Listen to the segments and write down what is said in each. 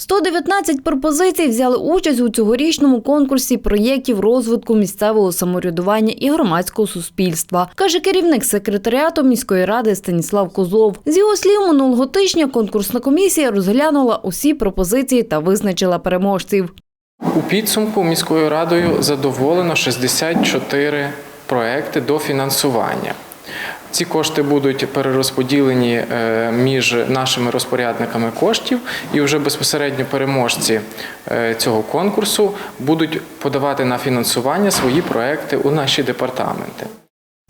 119 пропозицій взяли участь у цьогорічному конкурсі проєктів розвитку місцевого самоврядування і громадського суспільства, каже керівник секретаріату міської ради Станіслав Козлов. З його слів, минулого тижня конкурсна комісія розглянула усі пропозиції та визначила переможців. У підсумку міською радою задоволено 64 проекти до фінансування. Ці кошти будуть перерозподілені е, між нашими розпорядниками коштів, і вже безпосередньо переможці е, цього конкурсу будуть подавати на фінансування свої проекти у наші департаменти.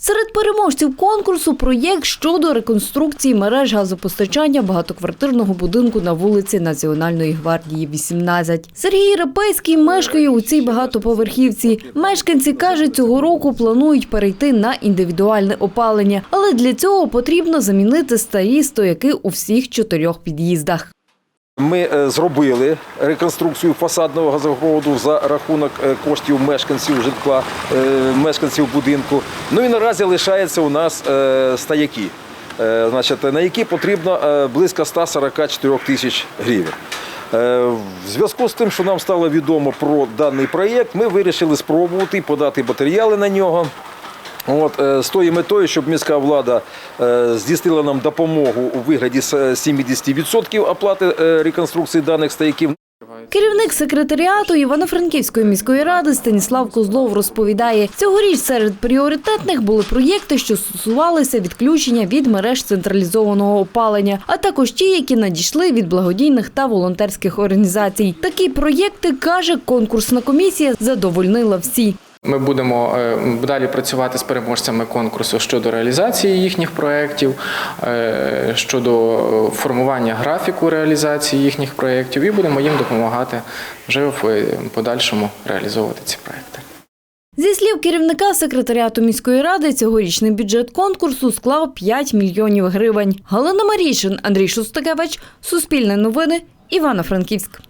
Серед переможців конкурсу проєкт щодо реконструкції мереж газопостачання багатоквартирного будинку на вулиці Національної гвардії 18. Сергій Рапейський мешкає у цій багатоповерхівці. Мешканці кажуть, цього року планують перейти на індивідуальне опалення, але для цього потрібно замінити старі стояки у всіх чотирьох під'їздах. Ми е, зробили реконструкцію фасадного газопроводу за рахунок е, коштів мешканців житла, е, мешканців будинку. Ну і наразі лишається у нас значить, на які потрібно близько 144 тисяч гривень. В зв'язку з тим, що нам стало відомо про даний проєкт, ми вирішили спробувати подати матеріали на нього. От, е, з тою метою, щоб міська влада е, здійснила нам допомогу у вигляді с- 70% оплати е, реконструкції даних стояків. Керівник секретаріату Івано-Франківської міської ради Станіслав Козлов розповідає, цьогоріч серед пріоритетних були проєкти, що стосувалися відключення від мереж централізованого опалення, а також ті, які надійшли від благодійних та волонтерських організацій. Такі проєкти каже конкурсна комісія задовольнила всі. Ми будемо е, далі працювати з переможцями конкурсу щодо реалізації їхніх проєктів, е, щодо е, формування графіку реалізації їхніх проєктів, і будемо їм допомагати вже в подальшому реалізовувати ці проєкти. Зі слів керівника секретаріату міської ради, цьогорічний бюджет конкурсу склав 5 мільйонів гривень. Галина Марійшин, Андрій Шустакевич, Суспільне новини, Івано-Франківськ.